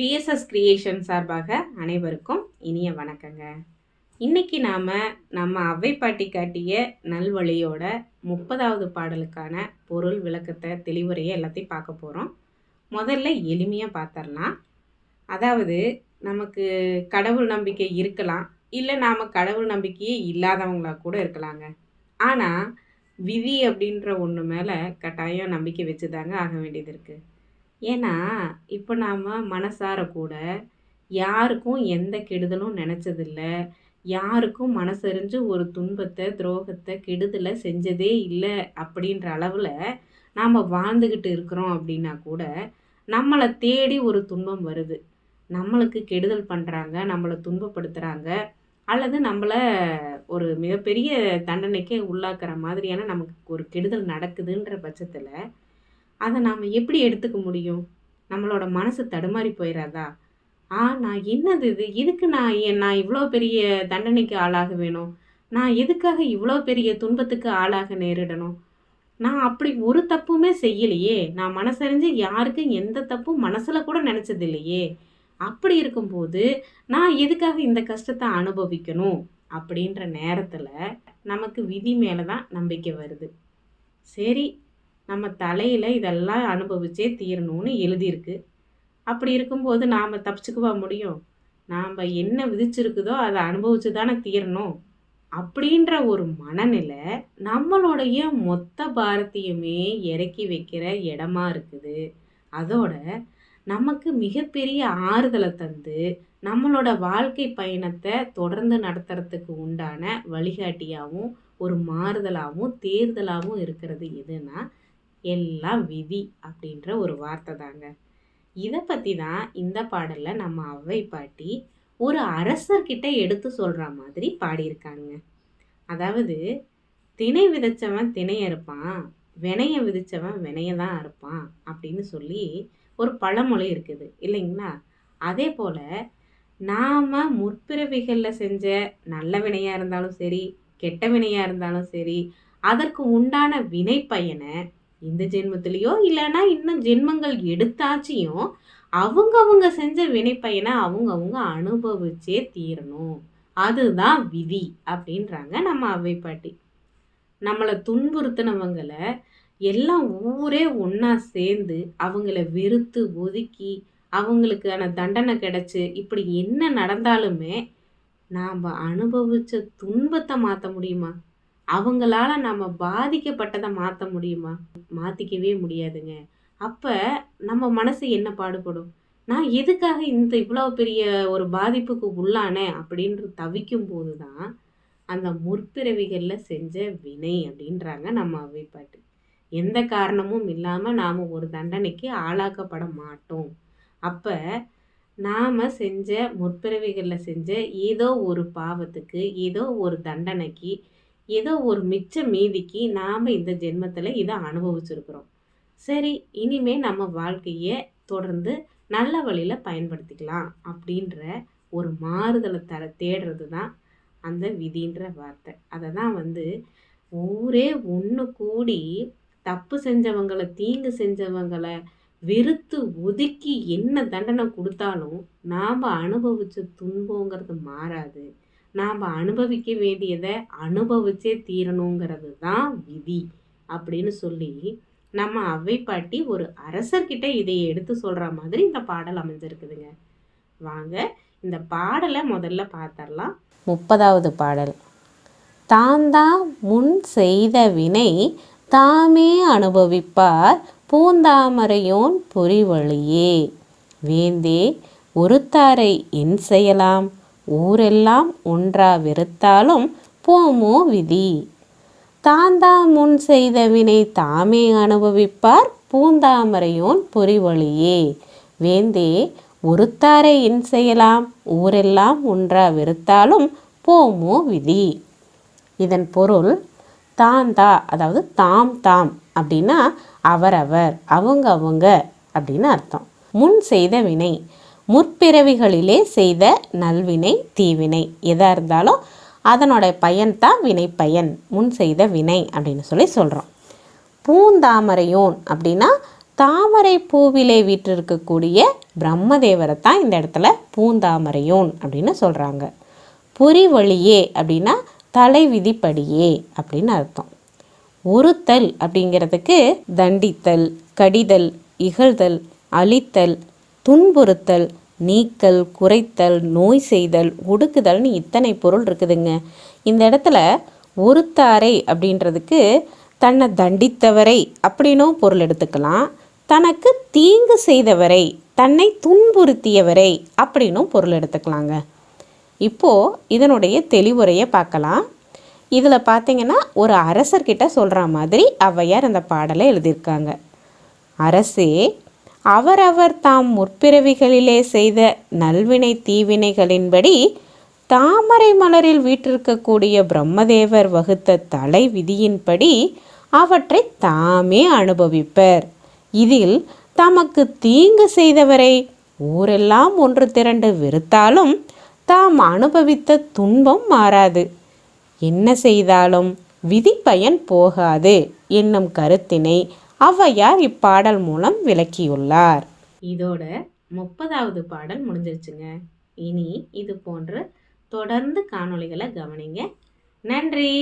BSS creation சார்பாக அனைவருக்கும் இனிய வணக்கங்க. இன்னைக்கு நாம் நம்ம அவ்வை பாட்டி காட்டிய நல்வழியோட முப்பதாவது பாடலுக்கான பொருள் விளக்கத்தை தெளிவுரையை எல்லாத்தையும் பார்க்க போகிறோம் முதல்ல எளிமையாக பார்த்துடலாம் அதாவது நமக்கு கடவுள் நம்பிக்கை இருக்கலாம் இல்லை நாம் கடவுள் நம்பிக்கையே இல்லாதவங்களா கூட இருக்கலாங்க. ஆனால் விதி அப்படின்ற ஒன்று மேலே கட்டாயம் நம்பிக்கை வச்சு தாங்க ஆக வேண்டியது இருக்குது ஏன்னா இப்போ நாம் மனசார கூட யாருக்கும் எந்த கெடுதலும் நினச்சதில்ல. யாருக்கும் மனசறிஞ்சு ஒரு துன்பத்தை துரோகத்தை கெடுதலை செஞ்சதே இல்லை அப்படின்ற அளவில் நாம் வாழ்ந்துக்கிட்டு இருக்கிறோம் அப்படின்னா கூட நம்மளை தேடி ஒரு துன்பம் வருது. நம்மளுக்கு கெடுதல் பண்ணுறாங்க நம்மளை துன்பப்படுத்துகிறாங்க அல்லது நம்மளை ஒரு மிகப்பெரிய தண்டனைக்கே உள்ளாக்குற மாதிரியான நமக்கு ஒரு கெடுதல் நடக்குதுன்ற பட்சத்தில் அதை நாம் எப்படி எடுத்துக்க முடியும்? நம்மளோட மனசு தடுமாறி போயிடாதா ஆ நான் என்னது இது? இதுக்கு நான் ஏன் நான் இவ்வளோ பெரிய தண்டனைக்கு ஆளாக வேணும்? நான் எதுக்காக இவ்வளோ பெரிய துன்பத்துக்கு ஆளாக நேரிடணும்? நான் அப்படி ஒரு தப்புமே செய்யலையே. நான் மனசறிஞ்சு யாருக்கும் எந்த தப்பும் மனசில் கூட நினச்சது இல்லையே. அப்படி இருக்கும்போது நான் எதுக்காக இந்த கஷ்டத்தை அனுபவிக்கணும்? அப்படின்ற நேரத்தில் நமக்கு விதி மேலே தான் நம்பிக்கை வருது. சரி நம்ம தலையில் இதெல்லாம் அனுபவிச்சே தீரணும்னு எழுதியிருக்கு. அப்படி இருக்கும்போது நாம் தப்பிச்சுக்குவா முடியும்? நாம் என்ன விதிச்சிருக்குதோ அதை அனுபவிச்சு தானே தீரணும். அப்படின்ற ஒரு மனநிலை நம்மளுடைய மொத்த பாரத்தையுமே இறக்கி வைக்கிற இடமா இருக்குது. அதோட நமக்கு மிகப்பெரிய ஆறுதலை தந்து நம்மளோட வாழ்க்கை பயணத்தை தொடர்ந்து நடத்துறதுக்கு உண்டான வழிகாட்டியாகவும் ஒரு மாறுதலாகவும் தேர்தலாகவும் இருக்கிறது எதுனா எல்லாம் விதி அப்படின்ற ஒரு வார்த்தை தாங்க. இதை பற்றி தான் இந்த பாடலில் நம்ம அவ்வை பாட்டி ஒரு அரசர்கிட்ட எடுத்து சொல்கிற மாதிரி பாடியிருக்காங்க. அதாவது திணை விதைச்சவன் திணைய இருப்பான் வினைய விதிச்சவன் வினைய தான் இருப்பான் அப்படின்னு சொல்லி ஒரு பழமொழி இருக்குது இல்லைங்களா? அதே போல் நாம் முற்பிறவிகளில் செஞ்ச நல்ல வினையாக இருந்தாலும் சரி கெட்ட வினையாக இருந்தாலும் சரி அதற்கு உண்டான வினை பயனை இந்த ஜென்மத்திலையோ இல்லைன்னா இன்னும் ஜென்மங்கள் எடுத்தாச்சியும் அவங்கவுங்க செஞ்ச வினைப்பயனை அவங்கவுங்க அனுபவிச்சே தீரணும். அதுதான் விதி அப்படின்றாங்க நம்ம அவை பாட்டி நம்மளை துன்புறுத்தினவங்களை எல்லாம் ஊரே ஒன்றா சேர்ந்து அவங்கள வெறுத்து ஒதுக்கி அவங்களுக்கான தண்டனை கிடச்சி இப்படி என்ன நடந்தாலுமே நாம் அனுபவித்த துன்பத்தை மாற்ற முடியுமா? அவங்களால நம்ம பாதிக்கப்பட்டதை மாற்ற முடியுமா? மாற்றிக்கவே முடியாதுங்க. அப்போ நம்ம மனசு என்ன பாடுபடும்? நான் எதுக்காக இந்த இவ்வளோ பெரிய ஒரு பாதிப்புக்கு உள்ளானேன் அப்படின்ற தவிக்கும் போது தான் அந்த முற்பிறவிகளில் செஞ்ச வினை அப்படின்றாங்க நம்ம அவைப்பாட்டு. எந்த காரணமும் இல்லாமல் நாம் ஒரு தண்டனைக்கு ஆளாக்கப்பட மாட்டோம். அப்போ நாம் செஞ்ச முற்பிறவிகளில் செஞ்ச ஏதோ ஒரு பாவத்துக்கு ஏதோ ஒரு தண்டனைக்கு ஏதோ ஒரு மிச்ச மீதிக்கு நாம் இந்த ஜென்மத்தில் இதை அனுபவிச்சிருக்கிறோம். சரி இனிமே நம்ம வாழ்க்கையை தொடர்ந்து நல்ல வழியில் பயன்படுத்திக்கலாம் அப்படின்ற ஒரு மாறுதலை தர தேடுறது தான் அந்த விதின்ற வார்த்தை. அதை தான் வந்து ஊரே ஒன்று கூடி தப்பு செஞ்சவங்களை தீங்கு செஞ்சவங்களை வெறுத்து ஒதுக்கி என்ன தண்டனை கொடுத்தாலும் நாம் அனுபவித்த துன்பங்கிறது மாறாது. நாம் அனுபவிக்க வேண்டியதை அனுபவிச்சே தீரணுங்கிறது தான் விதி அப்படின்னு சொல்லி நம்ம அவை பாட்டி ஒரு அரசர்கிட்ட இதை எடுத்து சொல்கிற மாதிரி இந்த பாடல் அமைஞ்சிருக்குதுங்க. வாங்க இந்த பாடலை முதல்ல பார்த்துடலாம் முப்பதாவது பாடல். தாந்தான் முன் செய்த வினை தாமே அனுபவிப்பார் பூந்தாமரையோன் பொறிவழியே. வேந்தே ஒருத்தாரை என் செய்யலாம். ஊரெல்லாம் ஒன்றா வெறுத்தாலும் போமோ விதி. தாந்தா முன் செய்த வினை தாமே அனுபவிப்பார் பூந்தாமரையோன் பொறிவழியே. வேந்தே ஒருத்தாரை இன் செய்யலாம் ஊரெல்லாம் ஒன்றா வெறுத்தாலும் போமோ விதி. இதன் பொருள் தாந்தா அதாவது தாம் தாம் அப்படின்னா அவரவர் அவங்க அவங்க அப்படின்னு அர்த்தம். முன் செய்த வினை முற்பிறவிகளிலே செய்த நல்வினை தீவினை. எதாக இருந்தாலும் அதனோட பயன் தான் வினை பயன் முன் செய்த வினை அப்படின்னு சொல்லி சொல்கிறோம் பூந்தாமரையோன் அப்படின்னா தாமரை பூவிலே வீற்றிருக்கக்கூடிய பிரம்மதேவரை தான் இந்த இடத்துல பூந்தாமரையோன் அப்படின்னு சொல்கிறாங்க புரிவழியே அப்படின்னா தலை விதிப்படியே அப்படின்னு அர்த்தம். ஒருத்தல் அப்படிங்கிறதுக்கு தண்டித்தல் கடிதல் இகழ்தல் அழித்தல் துன்புறுத்தல் நீக்கல் குறைத்தல் நோய் செய்தல் ஒடுக்குதல்னு இத்தனை பொருள் இருக்குதுங்க. இந்த இடத்துல ஒருத்தாரை அப்படின்றதுக்கு தன்னை தண்டித்தவரை அப்படின்னும் பொருள் எடுத்துக்கலாம். தனக்கு தீங்கு செய்தவரை தன்னை துன்புறுத்தியவரை அப்படின்னும் பொருள் எடுத்துக்கலாங்க. இப்போது இதனுடைய தெளிவுரையை பார்க்கலாம். இதில் பார்த்தீங்கன்னா ஒரு அரசர்கிட்ட சொல்கிற மாதிரி ஔவையார் அந்த பாடலை எழுதியிருக்காங்க. அரசே அவரவர் தாம் முற்பிறவிகளிலே செய்த நல்வினை தீவினைகளின்படி தாமரை மலரில் வீற்றிருக்கக்கூடிய பிரம்மதேவர் வகுத்த தலை விதியின்படி அவற்றை தாமே அனுபவிப்பர். இதில் தமக்கு தீங்கு செய்தவரை ஊரெல்லாம் ஒன்று திரண்டு வெறுத்தாலும் தாம் அனுபவித்த துன்பம் மாறாது. என்ன செய்தாலும் விதி பயன் போகாது என்னும் கருத்தினை ஔவையார் இப்பாடல் மூலம் விளக்கியுள்ளார். இதோட முப்பதாவது பாடல் முடிஞ்சிருச்சுங்க. இனி இது போன்ற தொடர்ந்து காணொளிகளை கவனிங்க. நன்றி!